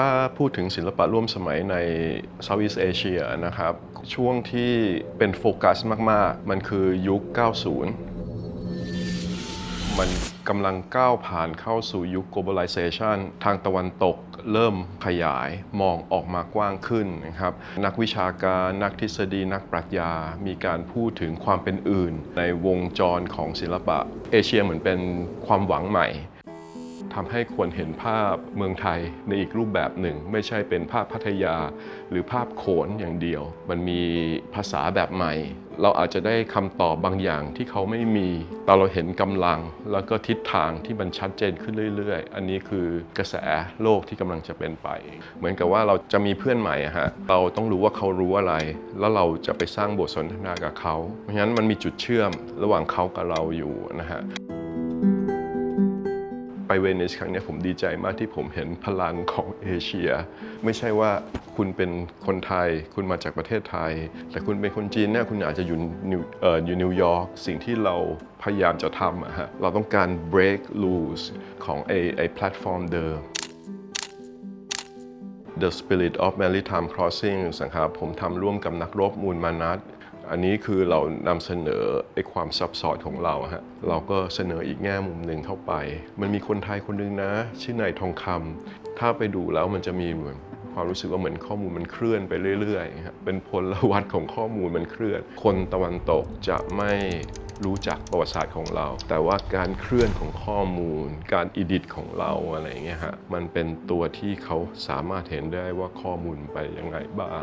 ถ้าพูดถึงศิลปะร่วมสมัยใน Southeast Asia นะครับ ช่วงที่เป็นโฟกัสมาก ๆ มันคือยุค 90 มันกำลังก้าวผ่านเข้าสู่ยุค globalization ทางตะวันตกเริ่มขยายมองออกมากว้างขึ้นนะครับ นักวิชาการนักทฤษฎีนักปรัชญา มีการพูดถึงความเป็นอื่น ในวงจรของศิลปะ เอเชียเหมือนเป็นความหวังใหม่ ทำให้ควรเห็นภาพเมืองไทยในอีกรูปแบบหนึ่ง ไม่ใช่เป็นภาพพัทยา หรือภาพโขนอย่างเดียว มันมีภาษาแบบใหม่ เราอาจจะได้คำตอบบางอย่างที่เขาไม่มีแต่เราเห็นกำลัง แล้วก็ทิศทางที่มันชัดเจนขึ้นเรื่อย ๆ อันนี้คือกระแสโลกที่กำลังจะเป็นไป เหมือนกับว่าเราจะมีเพื่อนใหม่ฮะเราต้องรู้ว่าเขารู้อะไร แล้วเราจะไปสร้างบทสนทนากับเขาเพราะฉะนั้นมันมีจุดเชื่อมระหว่างเขากับเราอยู่นะฮะ ไปเวนิสครั้งนี้ผมดีใจมากที่ผมเห็นพลังของเอเชีย ไม่ใช่ว่าคุณเป็นคนไทย คุณมาจากประเทศไทย แต่คุณเป็นคนจีนเนี่ยคุณอาจจะอยู่นิวเอ่ออยู่นิวยอร์กสิ่งที่เราพยายามจะทำอะฮะเราต้องการ break loose ของไอไอแพลตฟอร์มเดิม The Spirit of Maritime Crossing นะครับผมทำร่วมกับนักรบมูลมานัท อันนี้คือเรานำเสนอไอ้ความซับซ้อนของเราฮะเราก็เสนออีกแง่มุมหนึ่งเข้าไป มันมีคนไทยคนหนึงนะ ชื่อนายทองคำถ้าไปดูแล้วมันจะมีเหมือนความรู้สึกว่าเหมือนข้อมูลมันเคลื่อนไปเรื่อยๆฮะเป็นพลวัตของข้อมูลมันเคลื่อน คนตะวันตกจะไม่รู้จักประวัติศาสตร์ของเรา แต่ว่าการเคลื่อนของข้อมูล การอิดิตของเราอะไรอย่างเงี้ยฮะ มันเป็นตัวที่เขาสามารถเห็นได้ว่าข้อมูลไปยังไงบ้าง